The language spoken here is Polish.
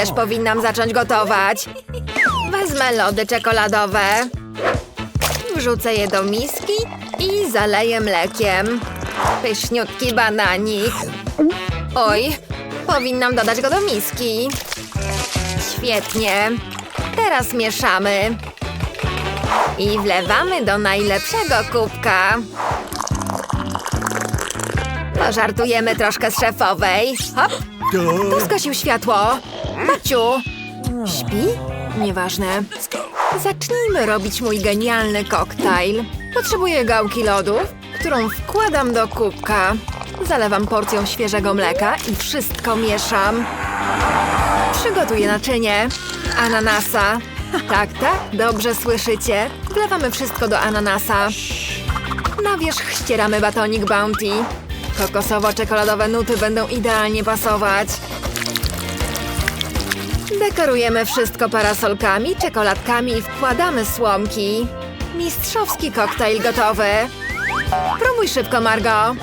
Też powinnam zacząć gotować. Wezmę lody czekoladowe. Wrzucę je do miski i zaleję mlekiem. Pyszniutki bananik. Oj, powinnam dodać go do miski. Świetnie. Teraz mieszamy. I wlewamy do najlepszego kubka. Pożartujemy troszkę z szefowej. Hop, to zgasił światło. Maciu, śpi? Nieważne. Zacznijmy robić mój genialny koktajl. Potrzebuję gałki lodów, którą wkładam do kubka. Zalewam porcją świeżego mleka i wszystko mieszam. Przygotuję naczynie. Ananasa. Tak, tak, dobrze słyszycie. Wlewamy wszystko do ananasa. Na wierzch ścieramy batonik Bounty. Kokosowo-czekoladowe nuty będą idealnie pasować. Dekorujemy wszystko parasolkami, czekoladkami i wkładamy słomki. Mistrzowski koktajl gotowy. Próbuj szybko, Margo.